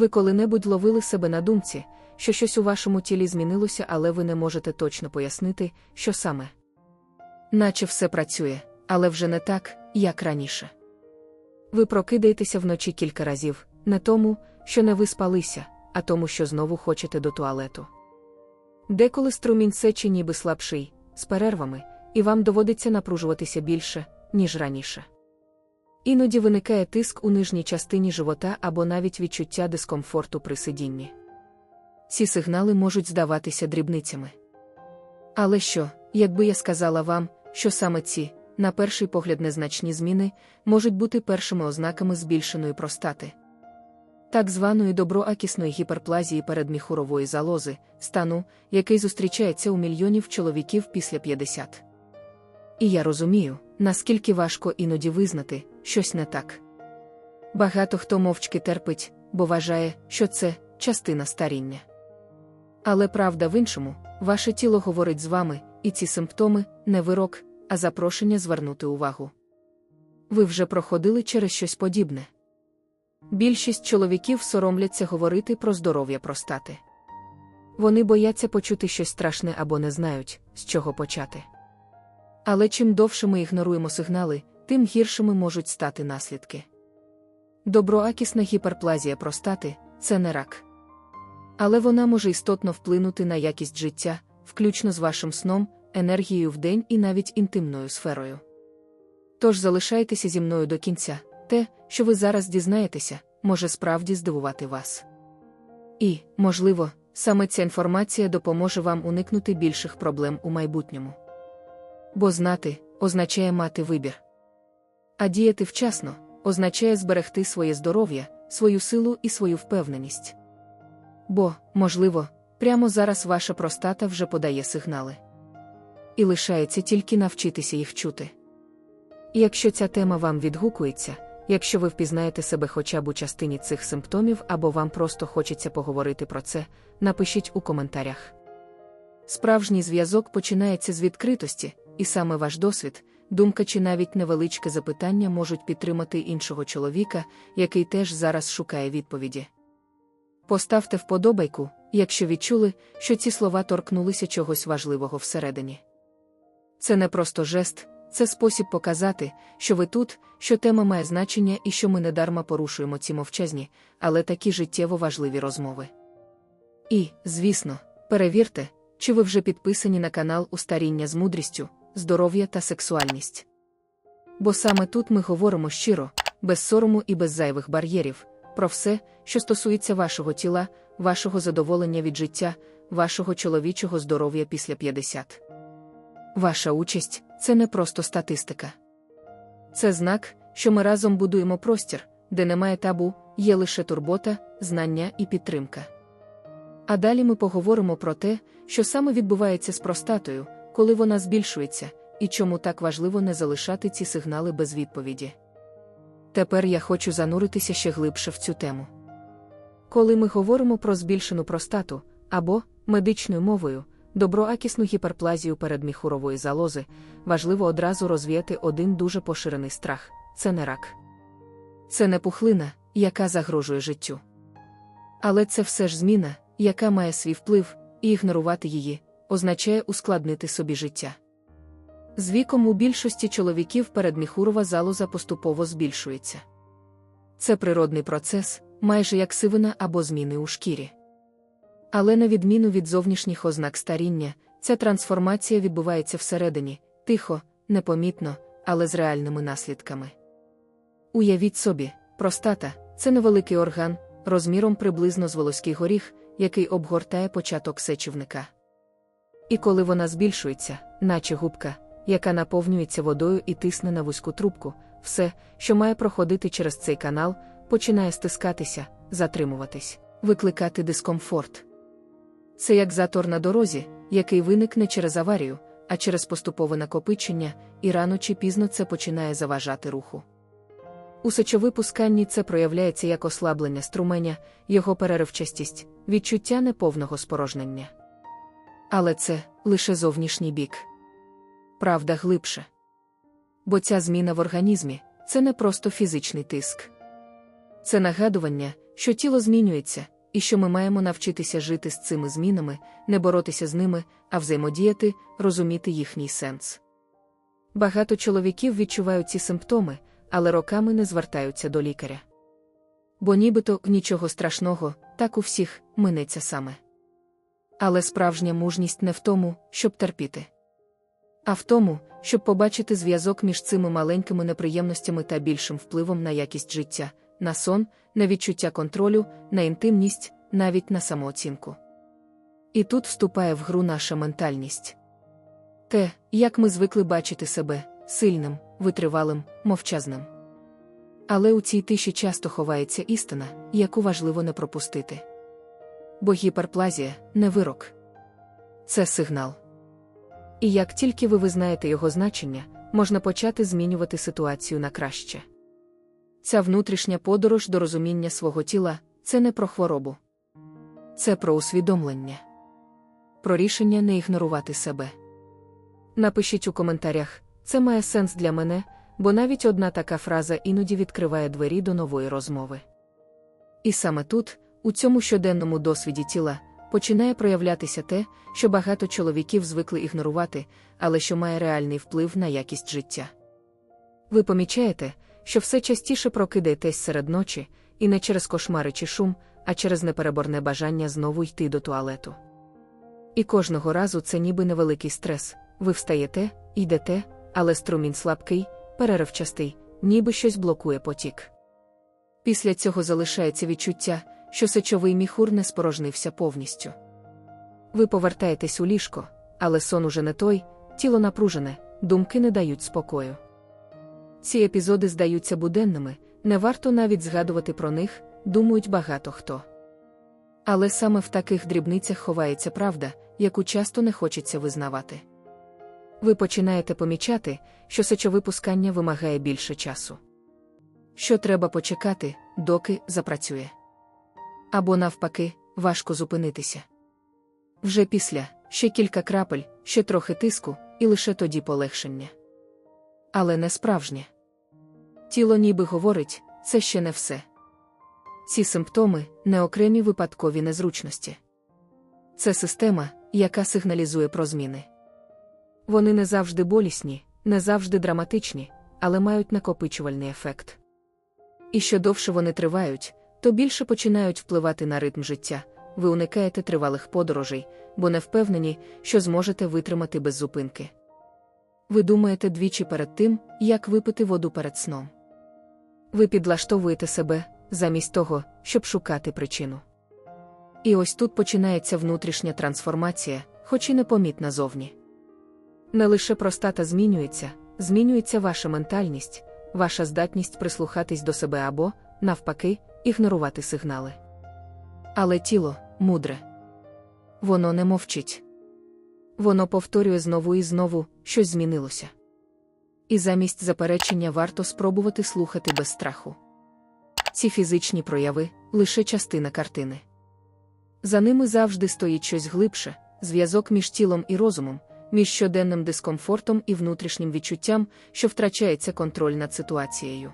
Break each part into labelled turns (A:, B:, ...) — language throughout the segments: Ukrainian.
A: Ви коли-небудь ловили себе на думці, що щось у вашому тілі змінилося, але ви не можете точно пояснити, що саме. Наче все працює, але вже не так, як раніше. Ви прокидаєтеся вночі кілька разів, не тому, що не виспалися, а тому, що знову хочете до туалету. Деколи струмінь сечі ніби слабший, з перервами, і вам доводиться напружуватися більше, ніж раніше. Іноді виникає тиск у нижній частині живота або навіть відчуття дискомфорту при сидінні. Ці сигнали можуть здаватися дрібницями. Але що, якби я сказала вам, що саме ці, на перший погляд, незначні зміни можуть бути першими ознаками збільшеної простати, так званої доброакісної гіперплазії передміхурової залози, стану, який зустрічається у мільйонів чоловіків після 50. І я розумію, наскільки важко іноді визнати, щось не так. Багато хто мовчки терпить, бо вважає, що це частина старіння. Але правда в іншому, ваше тіло говорить з вами, і ці симптоми не вирок, а запрошення звернути увагу. Ви вже проходили через щось подібне. Більшість чоловіків соромляться говорити про здоров'я простати. Вони бояться почути щось страшне або не знають, з чого почати. Але чим довше ми ігноруємо сигнали, тим гіршими можуть стати наслідки. Доброакісна гіперплазія простати це не рак. Але вона може істотно вплинути на якість життя, включно з вашим сном, енергією в день і навіть інтимною сферою. Тож залишайтеся зі мною до кінця, те, що ви зараз дізнаєтеся, може справді здивувати вас. І, можливо, саме ця інформація допоможе вам уникнути більших проблем у майбутньому. Бо знати означає мати вибір. А діяти вчасно означає зберегти своє здоров'я, свою силу і свою впевненість. Бо, можливо, прямо зараз ваша простата вже подає сигнали. І лишається тільки навчитися їх чути. І якщо ця тема вам відгукується, якщо ви впізнаєте себе хоча б у частині цих симптомів або вам просто хочеться поговорити про це, напишіть у коментарях. Справжній зв'язок починається з відкритості, і саме ваш досвід, думка чи навіть невеличке запитання можуть підтримати іншого чоловіка, який теж зараз шукає відповіді. Поставте вподобайку, якщо відчули, що ці слова торкнулися чогось важливого всередині. Це не просто жест, це спосіб показати, що ви тут, що тема має значення і що ми недарма порушуємо ці мовчазні, але такі життєво важливі розмови. І, звісно, перевірте, чи ви вже підписані на канал Устаріння з мудрістю, здоров'я та сексуальність. Бо саме тут ми говоримо щиро, без сорому і без зайвих бар'єрів, про все, що стосується вашого тіла, вашого задоволення від життя, вашого чоловічого здоров'я після 50. Ваша участь це не просто статистика. Це знак, що ми разом будуємо простір, де немає табу, є лише турбота, знання і підтримка. А далі ми поговоримо про те, що саме відбувається з простатою, коли вона збільшується, і чому так важливо не залишати ці сигнали без відповіді. Тепер я хочу зануритися ще глибше в цю тему. Коли ми говоримо про збільшену простату або медичною мовою, доброакісну гіперплазію передміхурової залози, важливо одразу розвіяти один дуже поширений страх це не рак. Це не пухлина, яка загрожує життю. Але це все ж зміна, яка має свій вплив, і ігнорувати її означає ускладнити собі життя. З віком у більшості чоловіків передміхурова залоза поступово збільшується. Це природний процес, майже як сивина або зміни у шкірі. Але на відміну від зовнішніх ознак старіння, ця трансформація відбувається всередині, тихо, непомітно, але з реальними наслідками. Уявіть собі, простата це невеликий орган, розміром приблизно з волоський горіх, який обгортає початок сечівника. І коли вона збільшується, наче губка, яка наповнюється водою і тисне на вузьку трубку, все, що має проходити через цей канал, починає стискатися, затримуватись, викликати дискомфорт. Це як затор на дорозі, який виникне через аварію, а через поступове накопичення, і рано чи пізно це починає заважати руху. У сечовипусканні це проявляється як ослаблення струменя, його переривчастість, відчуття неповного спорожнення. Але це лише зовнішній бік. Правда глибше. Бо ця зміна в організмі це не просто фізичний тиск. Це нагадування, що тіло змінюється, і що ми маємо навчитися жити з цими змінами, не боротися з ними, а взаємодіяти, розуміти їхній сенс. Багато чоловіків відчувають ці симптоми, але роками не звертаються до лікаря. Бо нібито нічого страшного, так у всіх минеться саме. Але справжня мужність не в тому, щоб терпіти, а в тому, щоб побачити зв'язок між цими маленькими неприємностями та більшим впливом на якість життя, на сон, на відчуття контролю, на інтимність, навіть на самооцінку. І тут вступає в гру наша ментальність. Те, як ми звикли бачити себе сильним, витривалим, мовчазним. Але у цій тиші часто ховається істина, яку важливо не пропустити. Бо гіперплазія не вирок. Це сигнал. І як тільки ви визнаєте його значення, можна почати змінювати ситуацію на краще. Ця внутрішня подорож до розуміння свого тіла це не про хворобу, це про усвідомлення, про рішення не ігнорувати себе. Напишіть у коментарях, це має сенс для мене, бо навіть одна така фраза іноді відкриває двері до нової розмови. І саме тут, у цьому щоденному досвіді тіла, починає проявлятися те, що багато чоловіків звикли ігнорувати, але що має реальний вплив на якість життя. Ви помічаєте, що все частіше прокидаєтесь серед ночі, і не через кошмари чи шум, а через непереборне бажання знову йти до туалету. І кожного разу це ніби невеликий стрес ви встаєте, йдете, але струмінь слабкий, переривчастий, ніби щось блокує потік. Після цього залишається відчуття, що сечовий міхур не спорожнився повністю. Ви повертаєтесь у ліжко, але сон уже не той, тіло напружене, думки не дають спокою. Ці епізоди здаються буденними, не варто навіть згадувати про них, думають багато хто. Але саме в таких дрібницях ховається правда, яку часто не хочеться визнавати. Ви починаєте помічати, що сечовипускання вимагає більше часу. Що треба почекати, доки запрацює. Або, навпаки, важко зупинитися. Вже після ще кілька крапель, ще трохи тиску, і лише тоді полегшення. Але не справжнє. Тіло ніби говорить, це ще не все. Ці симптоми не окремі випадкові незручності. Це система, яка сигналізує про зміни. Вони не завжди болісні, не завжди драматичні, але мають накопичувальний ефект. І що довше вони тривають, то більше починають впливати на ритм життя, ви уникаєте тривалих подорожей, бо не впевнені, що зможете витримати без зупинки. Ви думаєте двічі перед тим, як випити воду перед сном. Ви підлаштовуєте себе, замість того, щоб шукати причину. І ось тут починається внутрішня трансформація, хоч і непомітна зовні. Не лише простата змінюється, змінюється ваша ментальність, ваша здатність прислухатись до себе або, навпаки, ігнорувати сигнали. Але тіло мудре. Воно не мовчить. Воно повторює знову і знову, щось змінилося. І замість заперечення варто спробувати слухати без страху. Ці фізичні прояви лише частина картини. За ними завжди стоїть щось глибше, зв'язок між тілом і розумом, між щоденним дискомфортом і внутрішнім відчуттям, що втрачається контроль над ситуацією.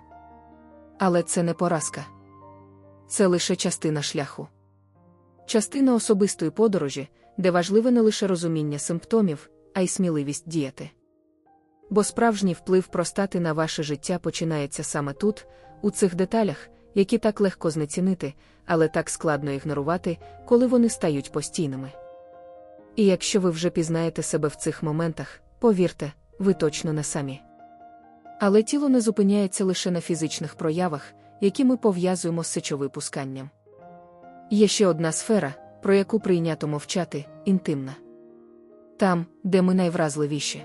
A: Але це не поразка. Це лише частина шляху. Частина особистої подорожі, де важливе не лише розуміння симптомів, а й сміливість діяти. Бо справжній вплив простати на ваше життя починається саме тут, у цих деталях, які так легко знецінити, але так складно ігнорувати, коли вони стають постійними. І якщо ви вже пізнаєте себе в цих моментах, повірте, ви точно не самі. Але тіло не зупиняється лише на фізичних проявах, які ми пов'язуємо з сечовипусканням. Є ще одна сфера, про яку прийнято мовчати інтимна. Там, де ми найвразливіші.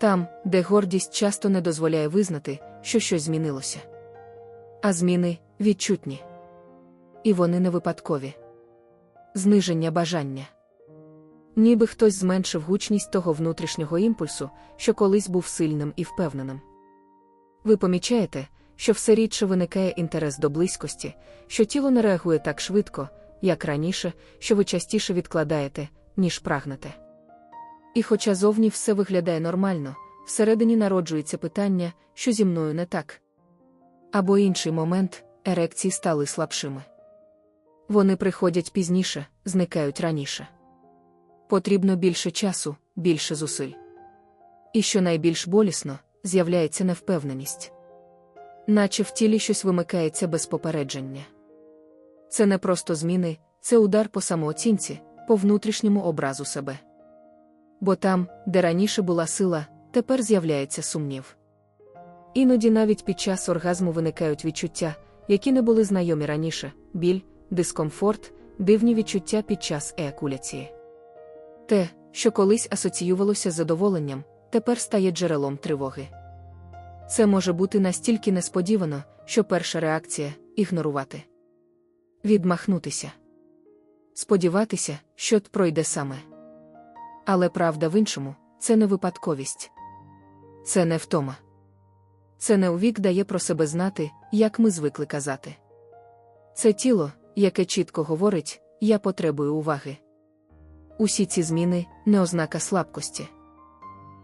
A: Там, де гордість часто не дозволяє визнати, що щось змінилося. А зміни відчутні. І вони не випадкові. Зниження бажання. Ніби хтось зменшив гучність того внутрішнього імпульсу, що колись був сильним і впевненим. Ви помічаєте, що все рідше виникає інтерес до близькості, що тіло не реагує так швидко, як раніше, що ви частіше відкладаєте, ніж прагнете. І хоча зовні все виглядає нормально, всередині народжується питання, що зі мною не так. Або інший момент ерекції стали слабшими. Вони приходять пізніше, зникають раніше. Потрібно більше часу, більше зусиль. І що найбільш болісно, з'являється невпевненість. Наче в тілі щось вимикається без попередження. Це не просто зміни, це удар по самооцінці, по внутрішньому образу себе. Бо там, де раніше була сила, тепер з'являється сумнів. Іноді навіть під час оргазму виникають відчуття, які не були знайомі раніше біль, дискомфорт, дивні відчуття під час еякуляції. Те, що колись асоціювалося з задоволенням, тепер стає джерелом тривоги. Це може бути настільки несподівано, що перша реакція ігнорувати, відмахнутися, сподіватися, що пройде саме. Але правда в іншому це не випадковість, це не втома. Це не увік дає про себе знати, як ми звикли казати. Це тіло, яке чітко говорить, я потребую уваги. Усі ці зміни не ознака слабкості,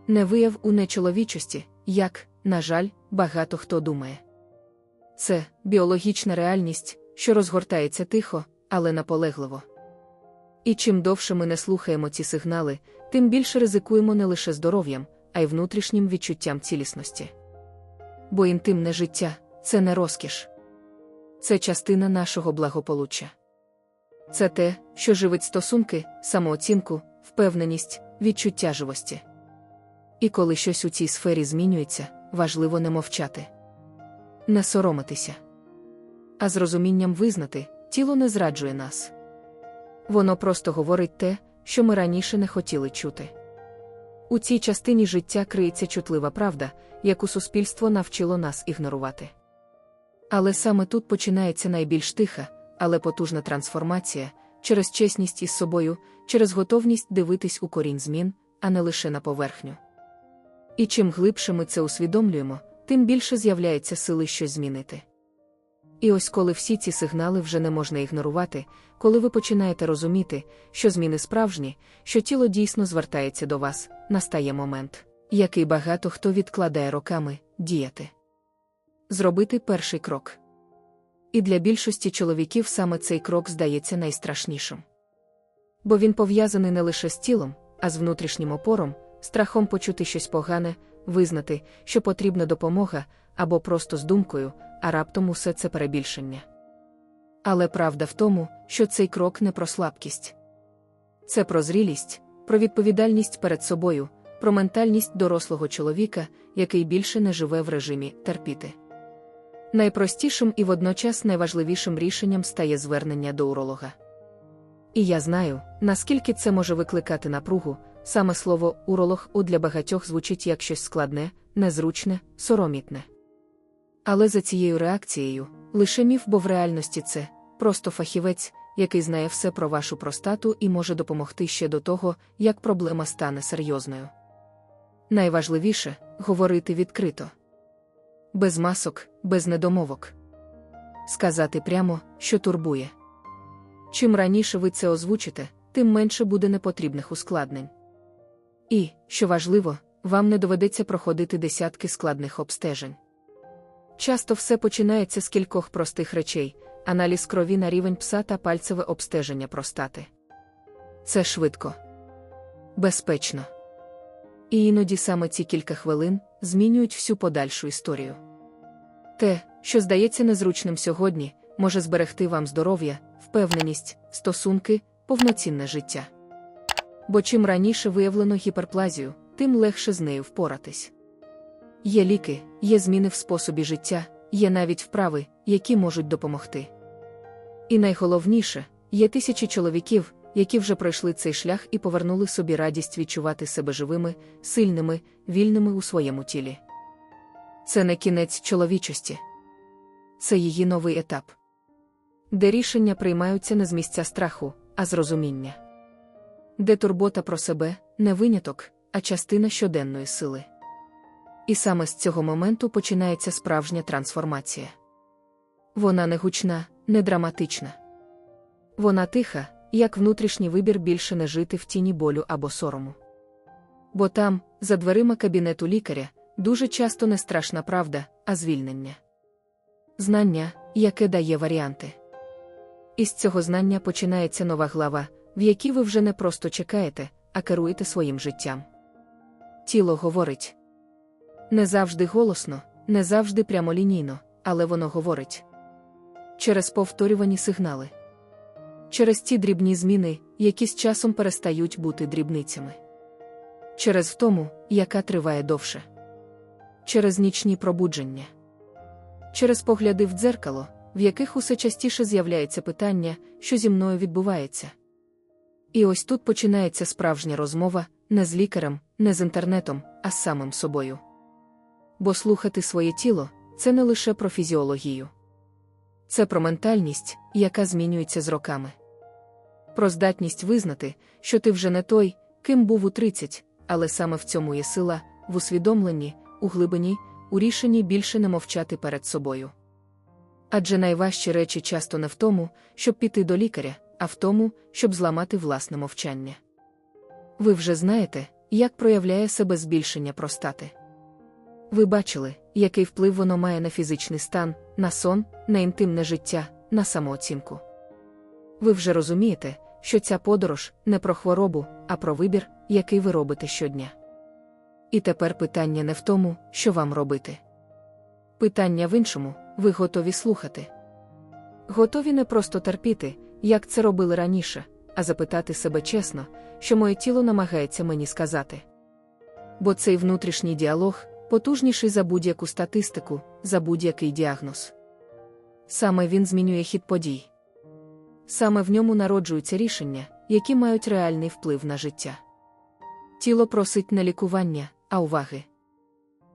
A: не вияв у нечоловічості, як, на жаль, багато хто думає. Це біологічна реальність, що розгортається тихо, але наполегливо. І чим довше ми не слухаємо ці сигнали, тим більше ризикуємо не лише здоров'ям, а й внутрішнім відчуттям цілісності. Бо інтимне життя це не розкіш, це частина нашого благополуччя. Це те, що живить стосунки, самооцінку, впевненість, відчуття живості. І коли щось у цій сфері змінюється, важливо не мовчати, не соромитися, а з розумінням визнати, тіло не зраджує нас. Воно просто говорить те, що ми раніше не хотіли чути. У цій частині життя криється чутлива правда, яку суспільство навчило нас ігнорувати. Але саме тут починається найбільш тиха, але потужна трансформація через чесність із собою, через готовність дивитись у корінь змін, а не лише на поверхню. І чим глибше ми це усвідомлюємо, тим більше з'являється сили щось змінити. І ось коли всі ці сигнали вже не можна ігнорувати, коли ви починаєте розуміти, що зміни справжні, що тіло дійсно звертається до вас, настає момент, який багато хто відкладає роками діяти. Зробити перший крок. І для більшості чоловіків саме цей крок здається найстрашнішим. Бо він пов'язаний не лише з тілом, а з внутрішнім опором, страхом почути щось погане, визнати, що потрібна допомога, або просто з думкою, а раптом усе це перебільшення. Але правда в тому, що цей крок не про слабкість. Це про зрілість, про відповідальність перед собою, про ментальність дорослого чоловіка, який більше не живе в режимі терпіти. Найпростішим і водночас найважливішим рішенням стає звернення до уролога. І я знаю, наскільки це може викликати напругу, саме слово уролог у для багатьох звучить як щось складне, незручне, соромітне. Але за цією реакцією лише міф, бо в реальності це просто фахівець, який знає все про вашу простату і може допомогти ще до того, як проблема стане серйозною. Найважливіше говорити відкрито без масок, без недомовок. Сказати прямо, що турбує. Чим раніше ви це озвучите, тим менше буде непотрібних ускладнень. І, що важливо, вам не доведеться проходити десятки складних обстежень. Часто все починається з кількох простих речей: аналіз крові на рівень пса та пальцеве обстеження простати. Це швидко, безпечно. І іноді саме ці кілька хвилин змінюють всю подальшу історію. Те, що здається незручним сьогодні, може зберегти вам здоров'я, впевненість, стосунки, повноцінне життя. Бо чим раніше виявлено гіперплазію, тим легше з нею впоратись. Є ліки, є зміни в способі життя, є навіть вправи, які можуть допомогти. І найголовніше, є тисячі чоловіків, які вже пройшли цей шлях і повернули собі радість відчувати себе живими, сильними, вільними у своєму тілі. Це не кінець чоловічості, це її новий етап, де рішення приймаються не з місця страху, а з розуміння, де турбота про себе не виняток, а частина щоденної сили. І саме з цього моменту починається справжня трансформація. Вона не гучна, не драматична. Вона тиха, як внутрішній вибір більше не жити в тіні болю або сорому. Бо там, за дверима кабінету лікаря, дуже часто не страшна правда, а звільнення. Знання, яке дає варіанти. Із цього знання починається нова глава, в якій ви вже не просто чекаєте, а керуєте своїм життям. Тіло говорить. Не завжди голосно, не завжди прямолінійно, але воно говорить. Через повторювані сигнали, через ті дрібні зміни, які з часом перестають бути дрібницями, через втому, яка триває довше, через нічні пробудження, через погляди в дзеркало, в яких усе частіше з'являється питання, що зі мною відбувається. І ось тут починається справжня розмова не з лікарем, не з інтернетом, а з самим собою. Бо слухати своє тіло це не лише про фізіологію. Це про ментальність, яка змінюється з роками. Про здатність визнати, що ти вже не той, ким був у 30, але саме в цьому є сила, в усвідомленні, у глибині, у рішенні більше не мовчати перед собою. Адже найважчі речі часто не в тому, щоб піти до лікаря, а в тому, щоб зламати власне мовчання. Ви вже знаєте, як проявляє себе збільшення простати. Ви бачили, який вплив воно має на фізичний стан, на сон, на інтимне життя, на самооцінку. Ви вже розумієте, що ця подорож не про хворобу, а про вибір, який ви робите щодня. І тепер питання не в тому, що вам робити. Питання в іншому ви готові слухати. Готові не просто терпіти, як це робили раніше, а запитати себе чесно, що моє тіло намагається мені сказати. Бо цей внутрішній діалог потужніший за будь-яку статистику, за будь-який діагноз. Саме він змінює хід подій. Саме в ньому народжуються рішення, які мають реальний вплив на життя. Тіло просить не лікування, а уваги.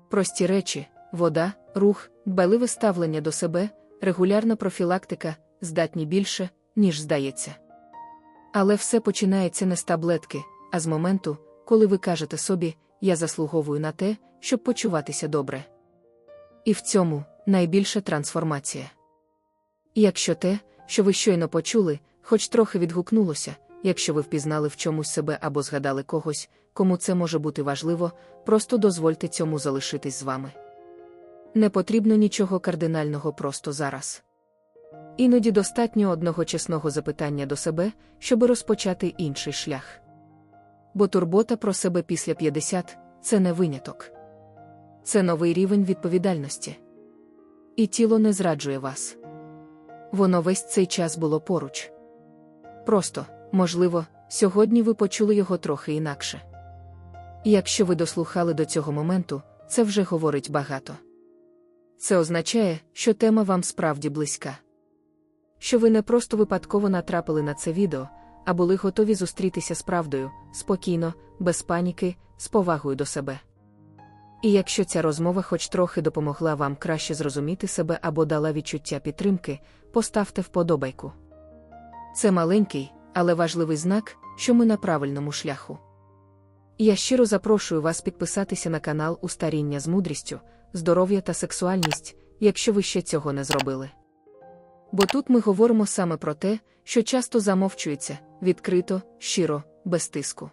A: Прості речі, вода, рух, дбайливе ставлення до себе, регулярна профілактика здатні більше, ніж здається. Але все починається не з таблетки, а з моменту, коли ви кажете собі, я заслуговую на те, щоб почуватися добре. І в цьому найбільша трансформація. Якщо те, що ви щойно почули, хоч трохи відгукнулося, якщо ви впізнали в чомусь себе або згадали когось, кому це може бути важливо, просто дозвольте цьому залишитись з вами. Не потрібно нічого кардинального просто зараз. Іноді достатньо одного чесного запитання до себе, щоби розпочати інший шлях. Бо турбота про себе після 50 це не виняток. Це новий рівень відповідальності. І тіло не зраджує вас. Воно весь цей час було поруч. Просто, можливо, сьогодні ви почули його трохи інакше. Якщо ви дослухали до цього моменту, це вже говорить багато. Це означає, що тема вам справді близька. Що ви не просто випадково натрапили на це відео, а були готові зустрітися з правдою, спокійно, без паніки, з повагою до себе. І якщо ця розмова хоч трохи допомогла вам краще зрозуміти себе або дала відчуття підтримки, поставте вподобайку. Це маленький, але важливий знак, що ми на правильному шляху. Я щиро запрошую вас підписатися на канал у старіння з мудрістю, здоров'я та сексуальність, якщо ви ще цього не зробили. Бо тут ми говоримо саме про те, що часто замовчується відкрито, щиро, без тиску.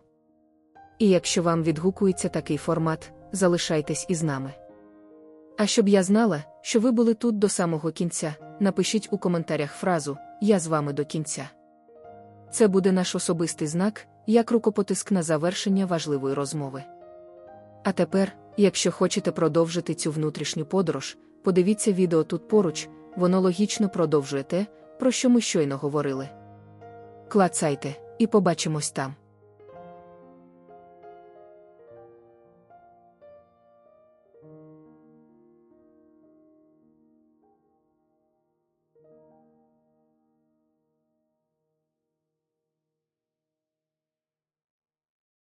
A: І якщо вам відгукується такий формат, залишайтесь із нами. А щоб я знала, що ви були тут до самого кінця, напишіть у коментарях фразу Я з вами до кінця. Це буде наш особистий знак, як рукопотиск на завершення важливої розмови. А тепер, якщо хочете продовжити цю внутрішню подорож, подивіться відео тут поруч, воно логічно продовжує те, про що ми щойно говорили. Клацайте, і побачимось там.